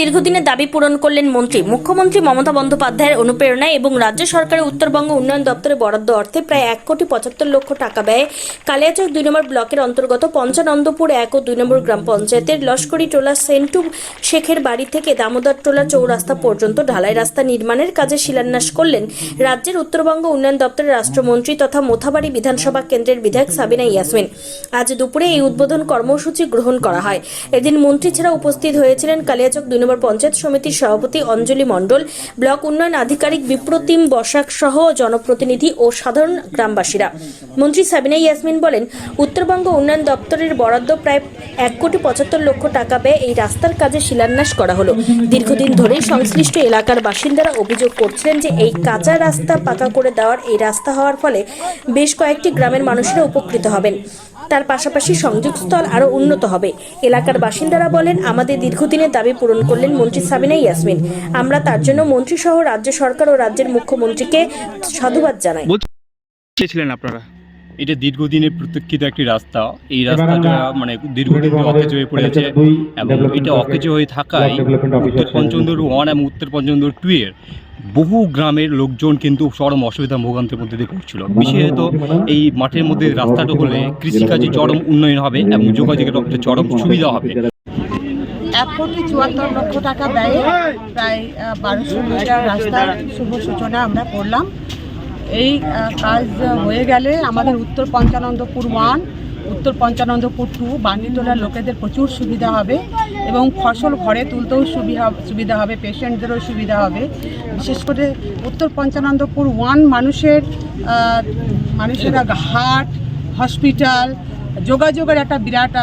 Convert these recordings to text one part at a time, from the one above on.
দীর্ঘদিনের দাবি পূরণ করলেন মন্ত্রী। মুখ্যমন্ত্রী মমতা বন্দ্যোপাধ্যায়ের অনুপ্রেরণায় এবং রাজ্য সরকারের উত্তরবঙ্গ উন্নয়ন দপ্তরে বরাদ্দ অর্থে প্রায় এক কোটি পঁচাত্তর লক্ষ টাকা ব্যয়ে কালিয়াচক দুই নম্বর ব্লকের অন্তর্গত পঞ্চানন্দপুর এক ও দুই নম্বর গ্রাম পঞ্চায়েতের লস্করি টোলা সেন্টু শেখের বাড়ি থেকে দামোদর টোলা চৌরাস্তা পর্যন্ত ঢালাই রাস্তা নির্মাণের কাজে শিলান্যাস করলেন রাজ্যের উত্তরবঙ্গ উন্নয়ন দপ্তরের রাষ্ট্রমন্ত্রী তথা মোথাবাড়ি বিধানসভা কেন্দ্রের বিধায়ক সাবিনা ইয়াসমিন। আজ দুপুরে এই উদ্বোধন কর্মসূচি গ্রহণ করা হয়। এদিন মন্ত্রী ছাড়া উপস্থিত হয়েছিলেন কালিয়াচক দুই নম্বর পঞ্চায়েত সমিতির সভাপতি অঞ্জলি মণ্ডল, ব্লক উন্নয়ন আধিকারিক বিপ্রতিম বসাক সহ জনপ্রতিনিধি ও সাধারণ গ্রামবাসীরা। মন্ত্রী সাবিনা ইয়াসমিন বলেন, উত্তরবঙ্গ উন্নয়ন দপ্তরের বরাদ্দ প্রায় এক কোটি পঁচাত্তর লক্ষ টাকা ব্যয়ে এই রাস্তার কাজে শিলান্যাস করা হলো। দীর্ঘদিন ধরেই সংশ্লিষ্ট এলাকার বাসিন্দারা অভিযোগ করছিলেন যে এই কাঁচা রাস্তা পাকা করে দেওয়ার এই রাস্তা হওয়ার ফলে বেশ কয়েকটি গ্রামের মানুষেরা উপকৃত হবেন। তার পাশাপাশি সংযোগ স্থল আরও উন্নত হবে। এলাকার বাসিন্দারা বলেন, আমাদের দীর্ঘদিনের দাবি পূরণ করলেন মন্ত্রী সাবিনা ইয়াসমিন। আমরা তার জন্য মন্ত্রী সহ রাজ্য সরকার ও রাজ্যের মুখ্যমন্ত্রীকে সাধুবাদ জানাই। আপনারা? এটা দীর্ঘদিনের প্রতীক্ষিত একটি রাস্তা। এই রাস্তাটা মানে দীর্ঘদিন অকেজ হয়ে পড়েছে এবং এটা অকেজ হয়ে থাকায় উত্তর পঞ্চন্দর ওয়ান এবং উত্তর পঞ্চন্দর টু এর বহু গ্রামের লোকজন কিন্তু চরম অসুবিধা ভোগান্তের মধ্যে দিয়ে পড়ছিল বিশেষত এই মাঠের মধ্যে রাস্তাটা হলে কৃষিকাজে চরম উন্নয়ন হবে এবং যোগাযোগের চরম সুবিধা হবে। এক কোটি চুয়াত্তর লক্ষ টাকা ব্যয়ে প্রায় বারোশো মিটার রাস্তার শুভ সূচনা আমরা করলাম। এই কাজ হয়ে গেলে আমাদের উত্তর পঞ্চানন্দপুর ওয়ান, উত্তর পঞ্চানন্দপুর টু বান্ডিটোলার লোকেদের প্রচুর সুবিধা হবে এবং ফসল ঘরে তুলতেও সুবিধা সুবিধা হবে, পেশেন্টদেরও সুবিধা হবে। বিশেষ করে উত্তর পঞ্চানন্দপুর ওয়ান মানুষের মানুষের হাট, হসপিটাল, যোগাযোগের একটা বিরাট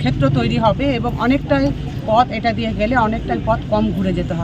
ক্ষেত্র তৈরি হবে এবং অনেকটাই পথ এটা দিয়ে গেলে অনেকটাই পথ কম ঘুরে যেতে হবে।